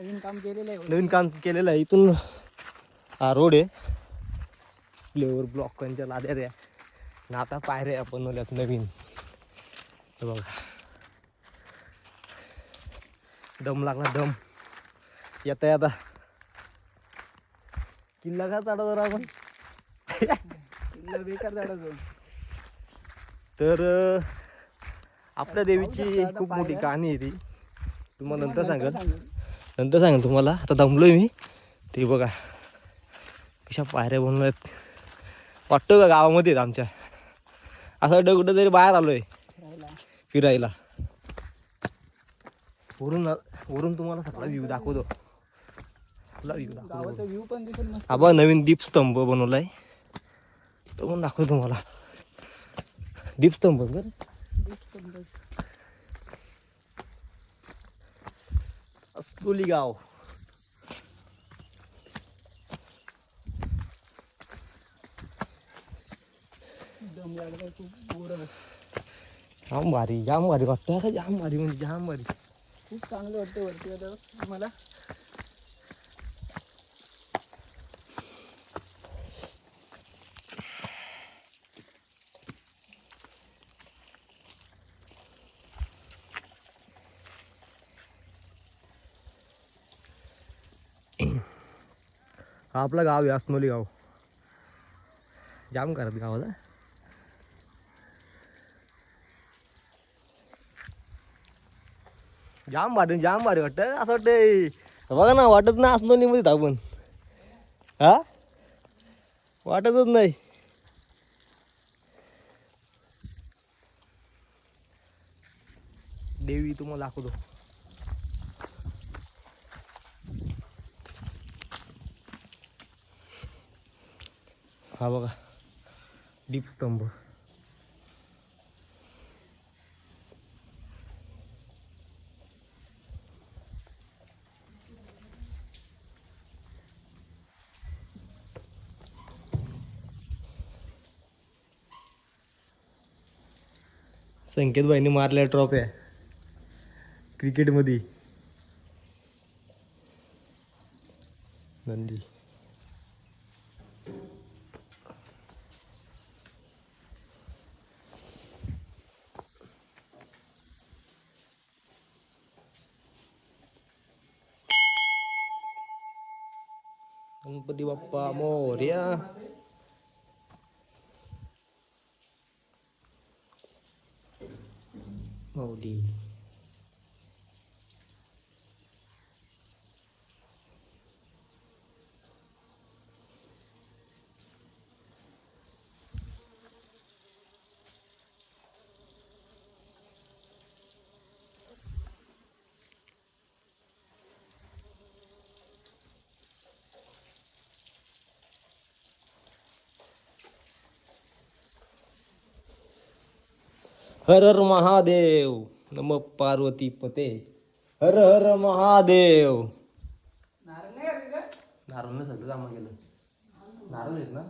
नवीन काम केलेलं आहे. नवीन काम केलेलं आहे. इथून हा रोड आहे. प्लेवर ब्लॉकांच्या लाद्या त्या आणि आता पायऱ्या बनवल्यात नवीन. बघा. दम लागला दम. येता येता किल्ला का चढवणार आपण? किल्ला बेकार तर आपल्या देवीची खूप मोठी कहाणी आहे ती. तुम्हाला नंतर सांगेल. नंतर सांगेल तुम्हाला. आता दमलोय मी. ते बघा. कशा पायऱ्या बनवल्यात वाटतं का गावामध्ये आहेत आमच्या. असं वाटतं कुठं तरी बाहेर आलोय. फिरायला. वरून वरून तुम्हाला सगळा व्ह्यू दाखवतो. आबा नवीन दीपस्तंभ बनवलाय. तो पण दाखवतो तुम्हाला. दीपस्तंभ अस्कोली गाव जाम भारी जाम भारी. वाटतं का जाम भारी म्हणजे जाम भारी. खूप चांगलं वाटतं वरती मला हा आपलं गाव आहे अस्नोली गाव. जाम करत गावाला. जाम भारी जाम भारी वाटतं असं वाटतंय बघा ना वाटत नाही अस्नोलीमध्ये आपण हा? वाटतच नाही. देवी तुम्हाला दाखवतो. हा बघा दीपस्तंभ संकेत भाईने मारल्या ट्रॉफ्या क्रिकेटमध्ये Nandi. ang padiwak pa mo mau ya. Maudie हर हर महादेव नम पार्वती पते। हर हर महादेव। नारळ नाही सगळं जमा केलं. नारळ आहेत ना?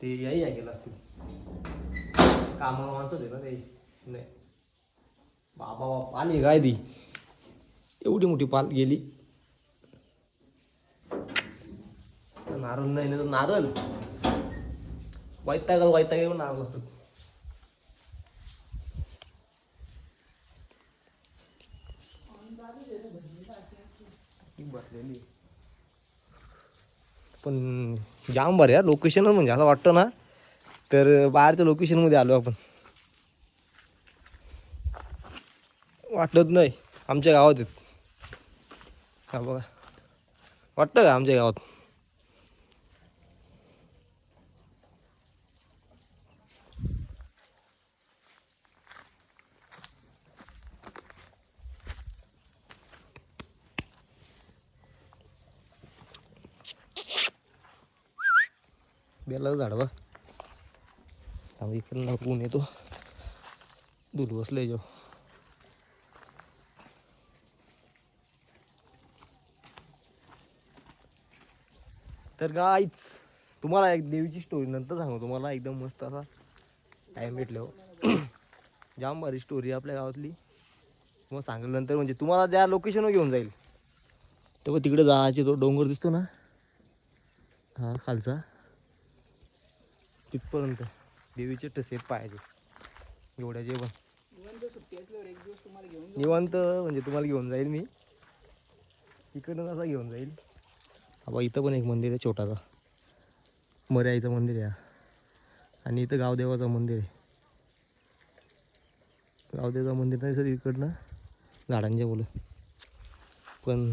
ते याही या केलं असतील. काम माणसं आहे ना ते? नाही. बाबा बाबा आली काय ती? एवढी मोठी पाल गेली. नारळ नाही ना तर नारळ. वैतागाल वैताग येऊन नारळ असतात भरलेली पण जाम बरं यार लोकेशनच म्हणजे असं वाटतं ना तर बाहेरच्या लोकेशनमध्ये आलो आपण. वाटत नाही आमच्या गावात आहेत. हा बघा. वाटतं का आमच्या गावात? बेलाचं झाडवा आम्ही थांब ऊन येतो. दूध बसले जो तर गाईच तुम्हाला एक देवीची स्टोरी नंतर सांगू तुम्हाला एकदम मस्त असा टाईम भेटल्यावर जाम भारी स्टोरी आपल्या गावातली. तुम्हाला सांगेल नंतर म्हणजे तुम्हाला त्या लोकेशनवर घेऊन जाईल. तेव्हा तिकडे जायचे तो डोंगर दिसतो ना? हा खालचा तिथपर्यंत देवीचे टसेत पाहायचे एवढ्याचे पण निवांत सुट्टी तिथपर्यंत. देवीचे ठसे पाहिजे. घेऊन पण निवांत म्हणजे तुम्हाला घेऊन जाईल मी. इकडनं असा घेऊन जाईल. बाबा इथं पण एक मंदिर आहे छोटासा. मर्याईचं मंदिर आहे आणि इथं गावदेवाचं मंदिर आहे. गावदेवाचं मंदिर नाही सर इकडनं. झाडांच्या बोल पण